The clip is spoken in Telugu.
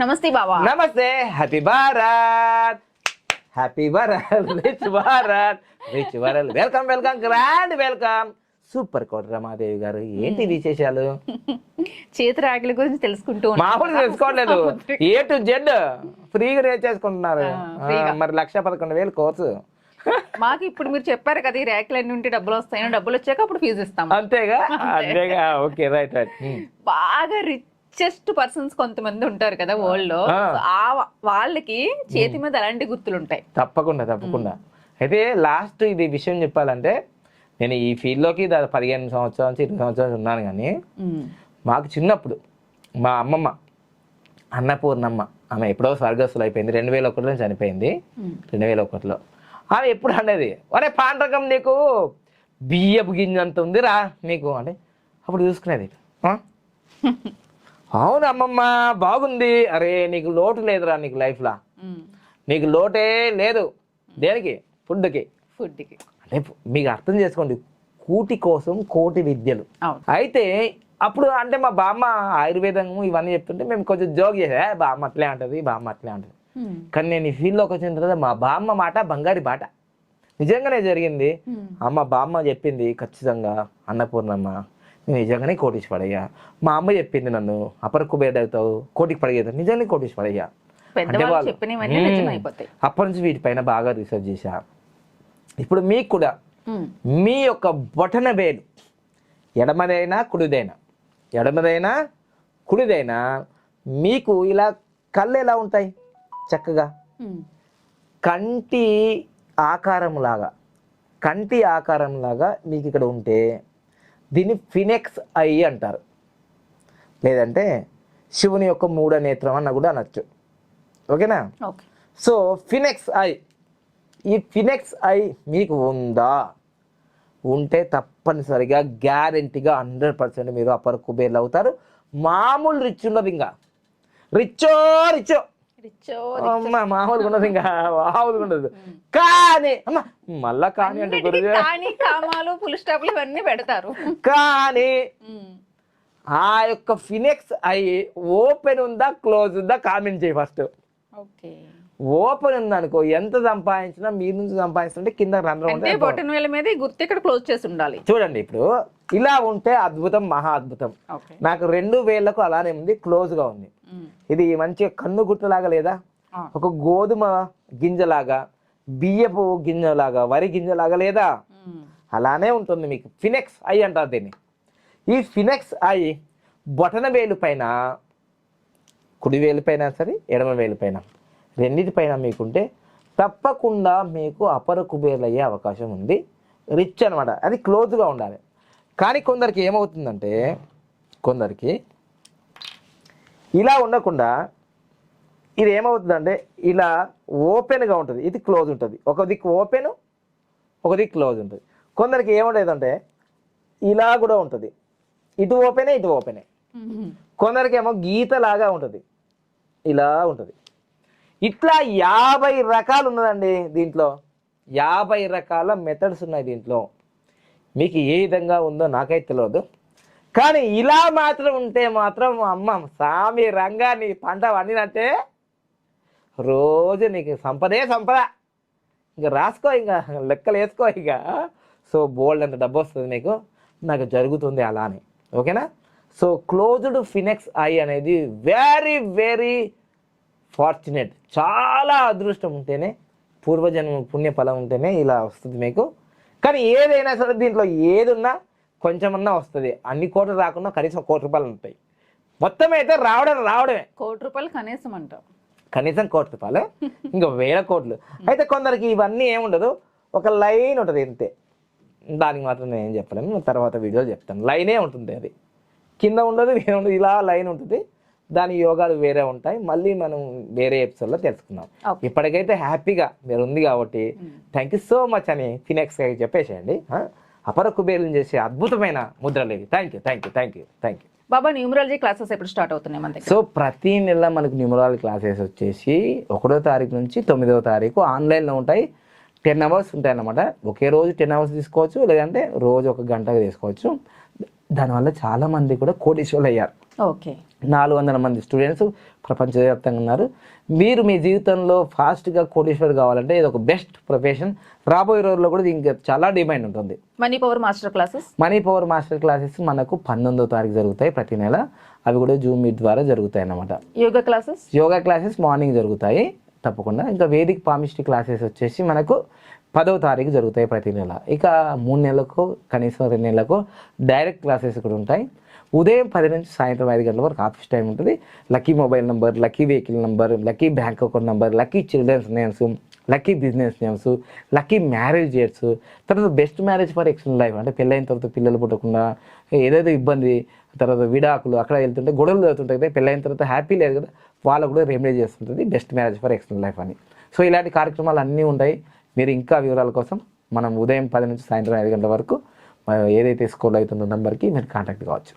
నమస్తే బాబా నమస్తే happy Bharat happy Bharat rich Bharat rich Bharat welcome welcome grand welcome super Kota Ramadevi గారు ఏంటి విశేషాలు? చేతి రాఖల గురించి తెలుసుకుంటూ. మామూలు తెలుసుకోవట్లేదు. ఏ టు జెడ్ ఫ్రీగా ఫ్రీగా. ఆ, మరి లక్ష పదకొండు వేలు కోర్సు. మాకు ఇప్పుడు మీరు చెప్పారు కదా ఈ ర్యాకులు అన్ని ఉంటే డబ్బులు వస్తాయని డబ్బులు వచ్చాక అప్పుడు ఫీజు ఇస్తాం. అంతేగా? అంతేగా? ఓకే రైట్ రైట్ బాగా రిచెస్ట్ పర్సన్స్ కొంతమంది ఉంటారు కదా వరల్డ్లో. ఆ. వాళ్ళకి చేతి మీద అలాంటి గుర్తులు ఉంటాయి తప్పకుండా. తప్పకుండా అయితే లాస్ట్ ఇది విషయం చెప్పాలంటే నేను ఈ ఫీల్డ్లోకి దాదాపు పదిహేను సంవత్సరాల నుంచి ఇరవై సంవత్సరాలు ఉన్నాను కానీ. మాకు చిన్నప్పుడు మా అమ్మమ్మ అన్నపూర్ణమ్మ ఆమె ఎప్పుడో స్వర్గస్థులు అయిపోయింది. రెండు వేల ఒకటిలో చనిపోయింది. రెండు వేల ఒకటిలో. ఆమె ఎప్పుడు అనేది ఒరే పాండ్రకం నీకు బియ్యపు గింజంత ఉందిరా నీకు అంటే అప్పుడు చూసుకునేది. "ఆ? అవును అమ్మమ్మ బాగుంది. అరే నీకు లోటు లేదురా నీకు లైఫ్లో. నీకు లోటే లేదు. దేనికి? ఫుడ్కి. ఫుడ్కి. అంటే మీకు అర్థం చేసుకోండి. కూటి కోసం కోటి విద్యలు. అయితే అప్పుడు అంటే మా బామ్మ ఆయుర్వేదం ఇవన్నీ చెప్తుంటే మేము కొంచెం జోక్ చేసా "ఏ, బామ్మ అట్లే అంటది బామ్మ అట్లే అంటది. ఉమ్. కానీ నేను ఈ ఫీల్డ్లోకి వచ్చిన తర్వాత మా బామ్మ మాట బంగారి బాట. నిజంగానే జరిగింది. అమ్మ బామ్మ చెప్పింది ఖచ్చితంగా అన్నపూర్ణమ్మ నేను నిజంగానే పడయ్యా మా అమ్మ చెప్పింది నన్ను అపర కుబేర్ అవుతావు కోటికి పడగేది నిజంగానే కోటీసి పడయ్యా వాళ్ళు- అప్పటి నుంచి వీటిపైన బాగా రీసెర్చ్ చేశా. ఇప్పుడు మీకు కూడా. మీ యొక్క బొటన వేలు ఎడమదైనా కుడిదైనా ఎడమదైనా కుడిదైనా మీకు ఇలా కళ్ళు ఎలా ఉంటాయి? చక్కగా. కంటి ఆకారంలాగా కంటి ఆకారంలాగా మీకు ఇక్కడ ఉంటే దీన్ని ఫినెక్స్ ఐ అంటారు. లేదంటే శివుని యొక్క మూడ నేత్రం అన్న కూడా అనొచ్చు. ఓకేనా? ఓకే. సో ఫినెక్స్ ఐ ఈ ఫినెక్స్ ఐ మీకు ఉందా? ఉంటే తప్పనిసరిగా గ్యారెంటీగా హండ్రెడ్ పర్సెంట్ మీరు అప్పర్ కుబేర్లు అవుతారు. మామూలు రిచ్ ఉండదు ఇంకా రిచ్చో రిచ్చో అమ్మ మామూలుగా ఉండదు ఇంకా మామూలుగా ఉండదు. కానీ అమ్మ మళ్ళా కానీ అంటే కానీ కామాలు పుల్ స్టాప్లు ఇవన్నీ పెడతారు. కానీ. ఆ యొక్క ఫినెక్స్ ఐ ఓపెన్ ఉందా క్లోజ్ ఉందా కామెంట్ చేయి ఫస్ట్. ఓకే. ఓపెన్ ఉందనుకో ఎంత సంపాదించినా మీ నుంచి సంపాదిస్తుంటే కింద రంధ్రం అంటే ఉంటే బొటన్ వేల మీద గుర్తు ఇక్కడ క్లోజ్ చేసి ఉండాలి. చూడండి ఇప్పుడు ఇలా ఉంటే అద్భుతం మహా అద్భుతం. నాకు రెండు వేళ్ళకు అలానే ఉంది క్లోజ్గా ఉంది. ఇది మంచిగా కన్ను గుర్తులాగా లేదా. ఒక గోధుమ గింజలాగా బియ్యపు గింజలాగా వరి గింజలాగా లేదా. అలానే ఉంటుంది మీకు. ఫినెక్స్ ఐ అంటారు దీన్ని. ఈ ఫినెక్స్ ఐ బొటన వేలు పైన కుడి వేలు పైన సరే ఎడమ వేలు పైన. రెండింటిపైన మీకుంటే తప్పకుండా మీకు అపర కుబేర్లు అయ్యే అవకాశం ఉంది. రిచ్ అనమాట అది క్లోజ్గా ఉండాలి. కానీ కొందరికి ఏమవుతుందంటే కొందరికి ఇలా ఉండకుండా ఇది ఏమవుతుందంటే ఇలా ఓపెన్గా ఉంటుంది. ఇది క్లోజ్ ఉంటుంది. ఒక దిక్కు ఓపెన్ ఒక దిక్కు క్లోజ్ ఉంటుంది. కొందరికి ఏముండేదంటే ఇలా కూడా ఉంటుంది. ఇటు ఓపెనే ఇటు ఓపెనే. కొందరికి ఏమో గీతలాగా ఉంటుంది. ఇలా ఉంటుంది. ఇట్లా యాభై రకాలు ఉన్నదండి దీంట్లో. యాభై రకాల మెథడ్స్ ఉన్నాయి దీంట్లో. మీకు ఏ విధంగా ఉందో నాకైతే తెలియదు కానీ ఇలా మాత్రం ఉంటే మాత్రం అమ్మ సామి రంగాన్ని పంట వండినట్టే రోజు నీకు సంపదే సంపద. ఇంకా రాసుకో ఇంకా లెక్కలు వేసుకో ఇక. సో బోల్డ్ అంత డబ్బు వస్తుంది నీకు నాకు జరుగుతుంది అలానే. ఓకేనా? సో క్లోజ్డ్ ఫినెక్స్ ఐ అనేది వెరీ వెరీ ఫార్చునేట్. చాలా అదృష్టం ఉంటేనే పూర్వజన్మ పుణ్య ఫలం ఉంటేనే ఇలా వస్తుంది మీకు. కానీ ఏదైనా సరే దీంట్లో ఏదున్నా కొంచెమన్నా వస్తుంది. అన్ని కోట్లు రాకుండా కనీసం కోటి రూపాయలు ఉంటాయి. మొత్తం అయితే రావడం రావడమే. కోటి రూపాయలు కనీసం అంటాం కనీసం కోటి రూపాయలు. ఇంకా వేల కోట్లు. అయితే కొందరికి ఇవన్నీ ఏముండదు. ఒక లైన్ ఉంటుంది ఇంతే. దానికి మాత్రం నేను ఏం చెప్పలేను. తర్వాత వీడియోలో చెప్తాను. లైనే ఉంటుంది అది. కింద ఉండదు. ఇలా లైన్ ఉంటుంది. దాని యోగాలు వేరే ఉంటాయి. మళ్ళీ మనం వేరే ఎపిసోడ్లో తెలుసుకుందాం. ఇప్పటికైతే హ్యాపీగా మీరు ఉంది కాబట్టి థ్యాంక్ యూ సో మచ్ అని ఫినెక్స్ చెప్పేసేయండి? అపర కుబేరులను చేసే అద్భుతమైన ముద్రలు ఇవి thank you thank you thank you thank you. Baba numerology classes ఎప్పుడు స్టార్ట్ అవుతున్నాయి మన సో ప్రతి నెల మనకు న్యూమరాల్ క్లాసెస్ వచ్చేసి ఒకటో తారీఖు నుంచి తొమ్మిదవ తారీఖు ఆన్లైన్లో ఉంటాయి. టెన్ అవర్స్ ఉంటాయి అన్నమాట. ఒకే రోజు టెన్ అవర్స్ తీసుకోవచ్చు లేదంటే రోజు ఒక గంటగా తీసుకోవచ్చు. దానివల్ల చాలా మంది కూడా కోటీశ్వర్లు అయ్యారు ఓకే. నాలుగు వందల మంది స్టూడెంట్స్ ప్రపంచవ్యాప్తంగా ఉన్నారు. మీరు మీ జీవితంలో ఫాస్ట్గా కోటీశ్వర్ కావాలంటే ఇది ఒక బెస్ట్ ప్రొఫెషన్. రాబోయే రోజుల్లో కూడా దీనికి చాలా డిమాండ్ ఉంటుంది. Money power master classes? Money power master classes మనకు పంతొమ్మిదో తారీఖు జరుగుతాయి ప్రతి నెల. అవి కూడా జూమ్ మీట్ ద్వారా జరుగుతాయి అన్నమాట. Yoga classes? Yoga classes morning జరుగుతాయి తప్పకుండా. ఇంకా వేదిక్ పామిస్ట్రీ క్లాసెస్ వచ్చేసి మనకు పదవ తారీఖు జరుగుతాయి ప్రతి నెల. ఇక మూడు నెలలకు కనీసం రెండు నెలలకు డైరెక్ట్ క్లాసెస్ కూడా ఉంటాయి. ఉదయం పది నుంచి సాయంత్రం ఐదు గంటల వరకు ఆఫీస్ టైం ఉంటుంది. Lucky mobile number lucky vehicle number lucky bank account number lucky children's names lucky business names lucky marriage dates తర్వాత best marriage for external life అంటే పెళ్ళైన తర్వాత పిల్లలు పుట్టకుండా ఏదైతే ఇబ్బంది తర్వాత విడాకులు అక్కడ వెళ్తుంటే గొడవలు జరుగుతుంటాయి కదా పెళ్ళైన తర్వాత హ్యాపీ లేదు కదా వాళ్ళు కూడా రెమెడీ చేస్తుంటుంది best marriage for external life అని. సో ఇలాంటి కార్యక్రమాలు అన్నీ ఉంటాయి. మీరు ఇంకా వివరాల కోసం మనం ఉదయం పది నుంచి సాయంత్రం ఐదు గంటల వరకు ఏదైతే స్కూల్ అవుతుందో నెంబర్కి మీరు కాంటాక్ట్ కావచ్చు.